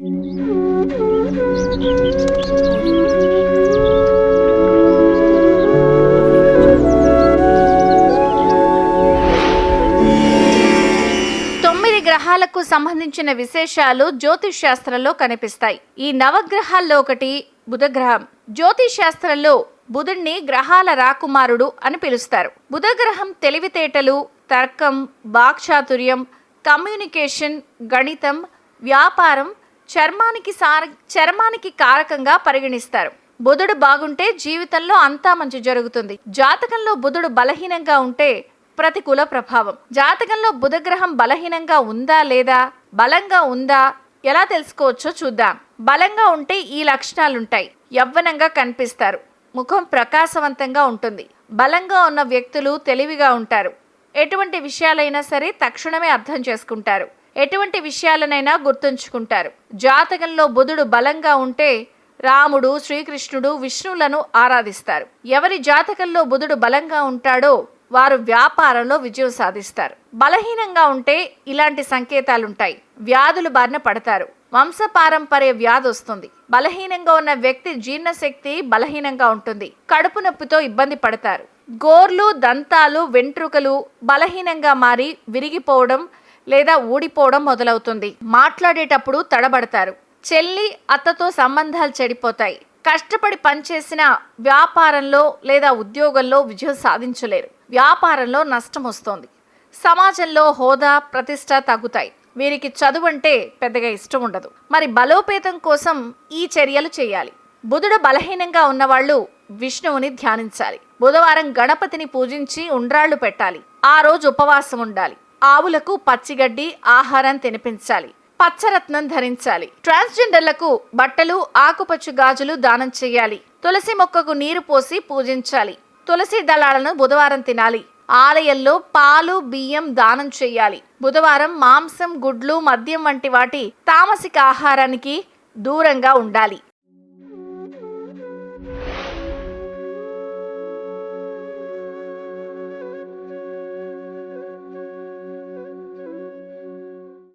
తొమ్మిది గ్రహాలకు సంబంధించిన విశేషాలు జ్యోతిష్ శాస్త్రంలో కనిపిస్తాయి. ఈ నవగ్రహాల్లో ఒకటి బుధగ్రహం. జ్యోతిష్ శాస్త్రంలో బుధుణ్ణి గ్రహాల రాకుమారుడు అని పిలుస్తారు. బుధగ్రహం తెలివితేటలు తర్కం వాక్చాతుర్యం కమ్యూనికేషన్ గణితం వ్యాపారం చర్మానికి సార చర్మానికి కారకంగా పరిగణిస్తారు. బుధుడు బాగుంటే జీవితంలో అంతా మంచి జరుగుతుంది. జాతకంలో బుధుడు బలహీనంగా ఉంటే ప్రతికూల ప్రభావం. జాతకంలో బుధగ్రహం బలహీనంగా ఉందా లేదా బలంగా ఉందా ఎలా తెలుసుకోవచ్చో చూద్దాం. బలంగా ఉంటే ఈ లక్షణాలుంటాయి. యవ్వనంగా కనిపిస్తారు. ముఖం ప్రకాశవంతంగా ఉంటుంది. బలంగా ఉన్న వ్యక్తులు తెలివిగా ఉంటారు. ఎటువంటి విషయాలైనా సరే తక్షణమే అర్థం చేసుకుంటారు. ఎటువంటి విషయాలనైనా గుర్తుంచుకుంటారు. జాతకంలో బుధుడు బలంగా ఉంటే రాముడు శ్రీకృష్ణుడు విష్ణువులను ఆరాధిస్తారు. ఎవరి జాతకంలో బుధుడు బలంగా ఉంటాడో వారు వ్యాపారంలో విజయం సాధిస్తారు. బలహీనంగా ఉంటే ఇలాంటి సంకేతాలుంటాయి. వ్యాధులు బారిన పడతారు. వంశపారంపర్య వ్యాధి వస్తుంది. బలహీనంగా ఉన్న వ్యక్తి జీర్ణశక్తి బలహీనంగా ఉంటుంది. కడుపు నొప్పితో ఇబ్బంది పడతారు. గోర్లు దంతాలు వెంట్రుకలు బలహీనంగా మారి విరిగిపోవడం లేదా ఊడిపోవడం మొదలవుతుంది. మాట్లాడేటప్పుడు తడబడతారు. చెల్లి అత్తతో సంబంధాలు చెడిపోతాయి. కష్టపడి పనిచేసిన వ్యాపారంలో లేదా ఉద్యోగంలో విజయం సాధించలేరు. వ్యాపారంలో నష్టం వస్తోంది. సమాజంలో హోదా ప్రతిష్ట తగ్గుతాయి. వీరికి చదువు అంటే పెద్దగా ఇష్టం ఉండదు. మరి బలోపేతం కోసం ఈ చర్యలు చేయాలి. బుధుడు బలహీనంగా ఉన్నవాళ్ళు విష్ణువుని ధ్యానించాలి. బుధవారం గణపతిని పూజించి ఉండ్రాళ్ళు పెట్టాలి. ఆ రోజు ఉపవాసం ఉండాలి. ఆవులకు పచ్చిగడ్డి ఆహారం తినిపించాలి పచ్చరత్నం ధరించాలి. ట్రాన్స్జెండర్లకు బట్టలు ఆకుపచ్చు గాజులు దానం చేయాలి. తులసి మొక్కకు నీరు పోసి పూజించాలి. తులసి దళాలను బుధవారం తినాలి. ఆలయంలో పాలు బియ్యం దానం చేయాలి. బుధవారం మాంసం గుడ్లు మద్యం వంటి వాటి తామసిక ఆహారానికి దూరంగా ఉండాలి.